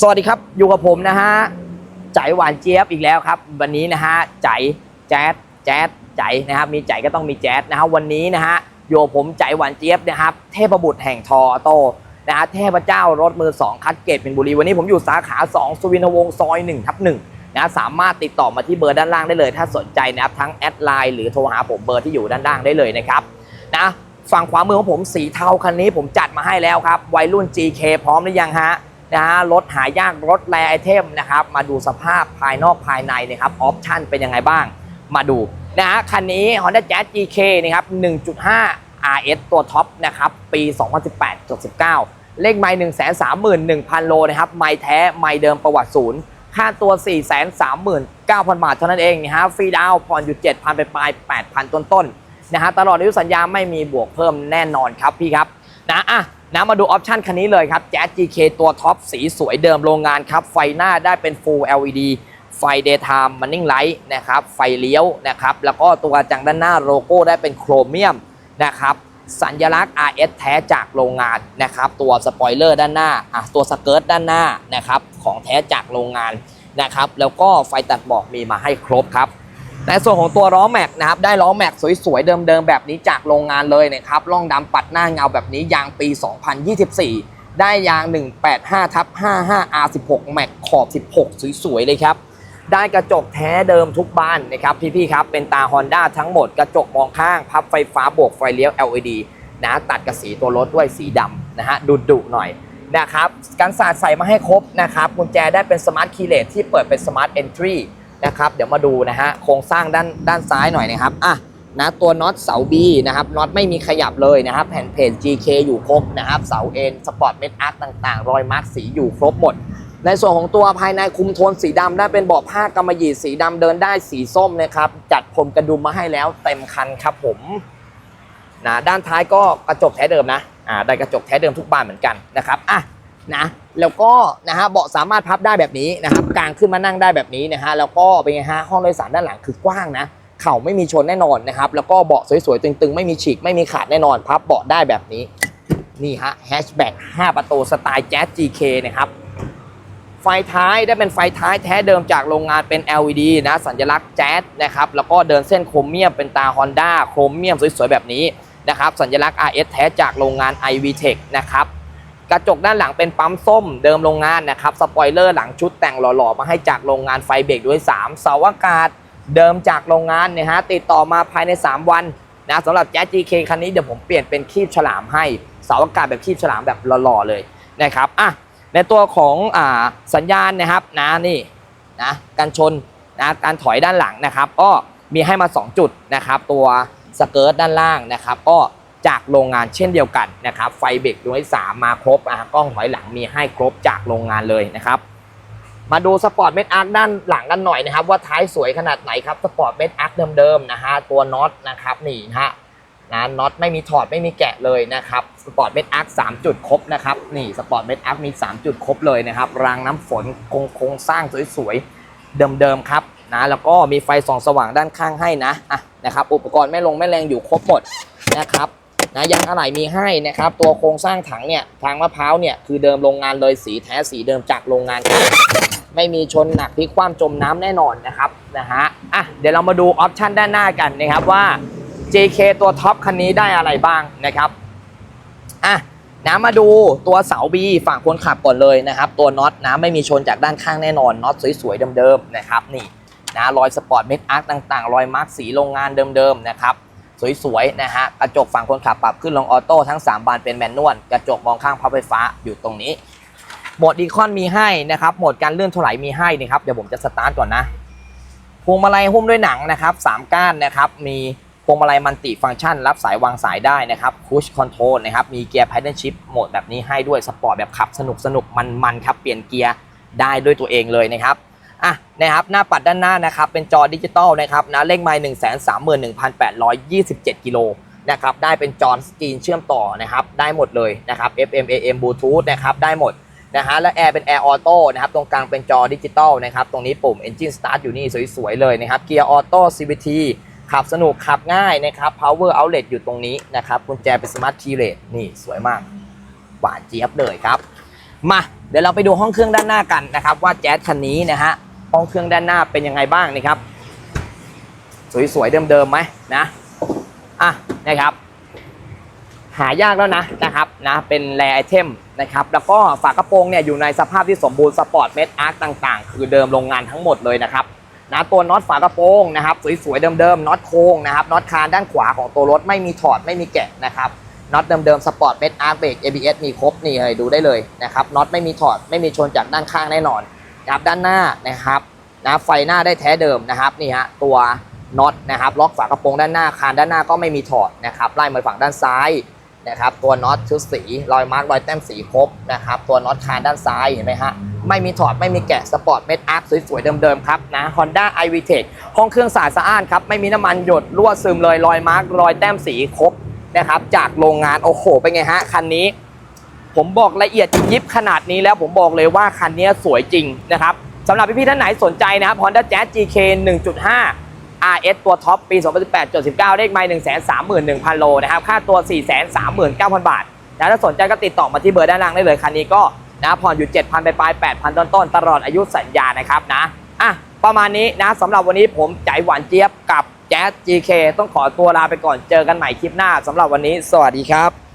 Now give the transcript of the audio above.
สวัสดีครับอยู่กับผมนะฮะใจหวานเจี๊ยบอีกแล้วครับ วันนี้นะฮะใจแจ๊ดแจ๊ดใจนะครับ มีใจก็ต้องมีแจ๊ดนะครับวันนี้นะฮะอยู่ผมใจหวานเจี๊ยบนะครับ เทพบุตรแห่งทอโต้นะฮะเทพเจ้ารถมือ 2 คัดเกตเป็นบุรี วันนี้ผมอยู่สาขา 2 สุวินทวงศ์ซอย1ทับ1นะสามารถติดต่อมาที่เบอร์ด้านล่างได้เลย ถ้าสนใจนะครับทั้งแอดไลน์หรือโทรหาผมเบอร์ที่อยู่ด้านล่างได้เลยนะครับนะฝั่งขวามือของผมสีเทาคันนี้ผมจัดมาให้แล้วครับวัยรุ่น GK พร้อมหรือยังฮะ นะฮะรถหายากรถแรไอเทมนะครับ มาดูสภาพภายนอกภายในนะครับออปชั่นเป็นยังไงบ้าง มาดูนะฮะคันนี้ Honda Jazz GK นะครับ 1.5 RS ตัวท็อปนะครับ ปี 2018-19 เลขไมล์131,000 โลนะครับ ไมล์แท้ ไมล์เดิมประวัติศูนย์ค่าตัว 439,000 บาทเท่านั้นเองนะฮะฟรีดาวน์ผ่อนอยู่ 7,000 ไปปลาย 8,000 ต้นๆนะฮะตลอดอายุสัญญาไม่มีบวกเพิ่มแน่นอนครับพี่ครับนะอะ นะมาดูออปชันคันนี้เลยครับ Jazz GK ตัวท็อปสีสวยเดิมโรงงานครับ ไฟหน้าได้เป็น Full LED ไฟ Daytime Running Light นะครับ ไฟเลี้ยวนะครับ แล้วก็ตัวจังด้านหน้าโลโก้ได้เป็นโครเมียมนะครับ สัญลักษณ์ RS แท้จากโรงงานนะครับ ตัวสปอยเลอร์ด้านหน้าอะตัวสเกิร์ตด้านหน้านะครับ ของแท้จากโรงงานนะครับ แล้วก็ไฟตัดหมอกมีมาให้ครบครับ ในส่วนของตัวล้อแม็กนะครับได้ล้อแม็กสวยๆ เดิมๆ แบบนี้จากโรงงานเลยนะครับล่องดำปัดหน้าเงาแบบนี้ยางปี 2024 ได้ยาง 185ทับ55 R16 แม็กขอบ 16 สวยๆ เลยครับ ได้กระจกแท้เดิมทุกบ้านนะครับพี่ๆครับเป็นตา Honda ทั้งหมดกระจกมองข้าง พับไฟฟ้าบวกไฟเลี้ยว LED นะตัดกับสีตัวรถด้วยสีดำนะฮะดุดๆหน่อยนะครับกันศาสตร์ใส่มาให้ครบนะครับกุญแจได้เป็นสมาร์ทคีย์เลสที่เปิดเป็นสมาร์ทเอนทรี นะครับเดี๋ยวมาดูนะฮะโครงสร้างด้านด้านซ้ายหน่อยนะครับอะนะตัวน็อตเสา B นะครับน็อตไม่มีขยับเลยนะครับ แผ่นเพจ GK อยู่ครบนะครับเสาเอ็นสปอร์ตเมทอาร์ตต่างๆ รอยมาร์กสีอยู่ครบหมด ในส่วนของตัวภายในคุมโทนสีดำได้เป็นเบาะผ้ากำมะหยี่สีดำเดินได้สีส้มนะครับจัดพรมกระดุมมาให้แล้วเต็มคันครับผมนะด้านท้ายก็กระจกแท้เดิมนะอ่าได้กระจกแท้เดิมทุกบานเหมือนกันนะครับอะ นะแล้วก็นะฮะเบาะสามารถพับได้แบบนี้นะครับกางขึ้นมานั่งได้แบบนี้นะฮะแล้วก็เป็นไงฮะห้องโดยสารด้านหลังคือกว้างนะเข่าไม่มีชนแน่นอนนะครับแล้วก็เบาะสวยๆตึงๆ ไม่มีฉีกไม่มีขาดแน่นอน พับเบาะได้แบบนี้นี่ฮะแฮชแบ็ก5ประตูสไตล์แจ๊ส GK นะครับไฟท้ายได้เป็นไฟท้ายแท้เดิมจากโรงงานเป็น LED นะสัญลักษณ์แจ๊สนะครับแล้วก็เดินเส้นโครเมียมเป็นตา Honda โครเมียมสวยๆแบบนี้นะครับสัญลักษณ์ RS แท้จากโรงงาน iVTech นะครับ กระจกด้านหลังเป็นปั๊มส้มเดิมโรงงานนะครับสปอยเลอร์หลังชุดแต่งหล่อๆ มาให้จากโรงงานไฟเบรกด้วย 3 เสาอากาศเดิมจากโรงงานเนี่ยฮะติดต่อมาภายใน 3 วันนะสำหรับแจ๊ส GK คันนี้เดี๋ยวผมเปลี่ยนเป็นคีบฉลามให้เสาอากาศแบบคีบฉลามแบบหล่อๆเลยนะครับอะในตัวของอาสัญญาณนะครับนะนี่นะการชนนะการถอยด้านหลังนะครับ ก็มีให้มา 2 จุดนะครับ ตัวสเกิร์ตด้านล่างนะครับ ก็ จากโรงงานเช่นเดียวกันนะครับไฟเบรกดวงที่3มาครบอะกล้องถอยหลังมีให้ครบจากโรงงานเลยนะครับมาดูสปอร์ตเมทอาร์คด้านหลังกันหน่อยนะครับ ว่าท้ายสวยขนาดไหนครับสปอร์ตเมทอาร์คเดิมๆนะฮะตัวน็อตนะครับนี่นะฮะนะน็อตไม่มีถอดไม่มีแกะเลยนะครับสปอร์ตเมดอาร์คสามจุดครบนะครับนี่สปอร์ตเมดอาร์คมี 3 จุดครบเลยนะครับรางน้ำฝนคงคงสร้างสวยๆเดิมๆครับนะแล้วก็มีไฟส่องสว่างด้านข้างให้นะอะนะครับอุปกรณ์แม่ลงแม่แรงอยู่ครบหมดนะครับ นะยางอะไหล่มีให้นะครับตัวโครงสร้างถังเนี่ยทางมะพร้าวเนี่ยคือเดิมโรงงานเลยสีแท้สีเดิมจากโรงงานครับไม่มีชนหนักพลิกคว่ำจมน้ำแน่นอนนะครับนะฮะอะเดี๋ยวเรามาดูออปชันด้านหน้ากันนะครับว่า JK ตัวท็อปคันนี้ได้อะไรบ้างนะครับอะนะมาดูตัวเสา B ฝั่งคนขับก่อนเลยนะครับ ตัวน็อตนะไม่มีชนจากด้านข้างแน่นอนน็อตสวยๆเดิมๆนะครับนี่นะรอยสปอร์ตเมทอาร์คต่างๆ รอยมาร์กสีโรงงานเดิมๆนะครับ สวยๆนะฮะกระจกฝั่งคนขับปรับขึ้นลงออโต้ทั้ง 3 บานเป็นแมนนวลกระจกมองข้างพับไฟฟ้าอยู่ตรงนี้โหมดดีคอนมีให้นะครับโหมดการเลื่อนถลายมีให้นะครับเดี๋ยวผมจะสตาร์ทก่อนนะพวงมาลัยหุ้มด้วยหนังนะครับสามก้านนะครับมีพวงมาลัยมันติฟังก์ชัน รับสายวางสายได้นะครับคูชคอนโทรลนะครับมีเกียร์พเดิลชิพโหมดแบบนี้ให้ด้วยสปอร์ตแบบขับสนุกสนุกมันมันๆครับเปลี่ยนเกียร์ได้ด้วยตัวเองเลยนะครับ อะนะครับหน้าปัดด้านหน้านะครับเป็นจอดิจิตอลนะครับนะเลขไมล์หนึ่งแสนสามหมื่นหนึ่งพันแปดร้อยยี่สิบเจ็ดกิโลนะครับได้เป็นจอสกรีนเชื่อมต่อนะครับได้หมดเลยนะครับ FM AM Bluetooth นะครับได้หมดนะฮะและแอร์เป็นแอร์ออโต้นะครับตรงกลางเป็นจอดิจิตอลนะครับตรงนี้ปุ่ม Engine Start อยู่นี่สวยๆเลยนะครับเกียร์ออโต้ CVT ขับสนุกขับง่ายนะครับ power outlet อยู่ตรงนี้นะครับกุญแจเป็น smart key rate นี่สวยมาก หวานเจี๊ยบเลยครับ มาเดี๋ยวเราไปดูห้องเครื่องด้านหน้ากันนะครับ ว่าแจ๊สคันนี้นะฮะ ห้องเครื่องด้านหน้าเป็นยังไงบ้างนะครับ สวยๆเดิมๆไหมนะอะนะครับ หายากแล้วนะนะครับนะเป็นแรไอเทมนะครับ แล้วก็ฝากระโปรงเนี่ยอยู่ในสภาพที่สมบูรณ์สปอร์ตเมดอาร์คต่างๆ คือเดิมโรงงานทั้งหมดเลยนะครับนะตัวน็อตฝากระโปรงนะครับ สวยๆเดิมๆน็อตโค้งนะครับน็อตคานด้านขวาของตัวรถไม่มีถอดไม่มีแกะนะครับน็อตเดิมๆสปอร์ตเมดอาร์คเบรก ABS มีครบนี่เลยดูได้เลยนะครับน็อตไม่มีถอดไม่มีชนจากด้านข้างแน่นอน นะครับด้านหน้านะครับนะไฟหน้าได้แท้เดิมนะครับนี่ฮะตัวน็อตนะครับล็อกฝากระโปรงด้านหน้าคานด้านหน้าก็ไม่มีถอดนะครับไล่มาฝั่งด้านซ้ายนะครับตัวน็อตชุดสีรอยมาร์กรอยแต้มสีครบนะครับตัวน็อตคานด้านซ้ายเห็นไหมฮะไม่มีถอดไม่มีแกะสปอร์ตเม็ดอาร์คสวยๆเดิมๆครับนะ Honda i v t e c h ห้องเครื่องสะอาดสะอ้านครับไม่มีน้ำมันหยดรั่วซึมเลยรอยมาร์กรอยแต้มสีครบนะครับจากโรงงานโอ้โหเป็นไงฮะคันนี้ ผมบอกละเอียดยิบขนาดนี้แล้วผมบอกเลยว่าคันนี้สวยจริงนะครับสำหรับพี่ๆท่านไหนสนใจนะครับ Honda Jazz GK 1.5 RS ตัวท็อปปี 2018.19เลขไมล์131,000 โลนะครับ ค่าตัว 439,000 บาทนะถ้าสนใจก็ติดต่อมาที่เบอร์ด้านล่างได้เลย คันนี้ก็นะผ่อนอยู่ 7,000 ไปปลาย 8,000 ต้นๆตลอดอายุสัญญานะครับนะอะประมาณนี้นะสำหรับวันนี้ผมใจหวานเจี๊ยบกับแจ๊ส GK ต้องขอตัวลาไปก่อนเจอกันใหม่คลิปหน้าสำหรับวันนี้ สวัสดีครับ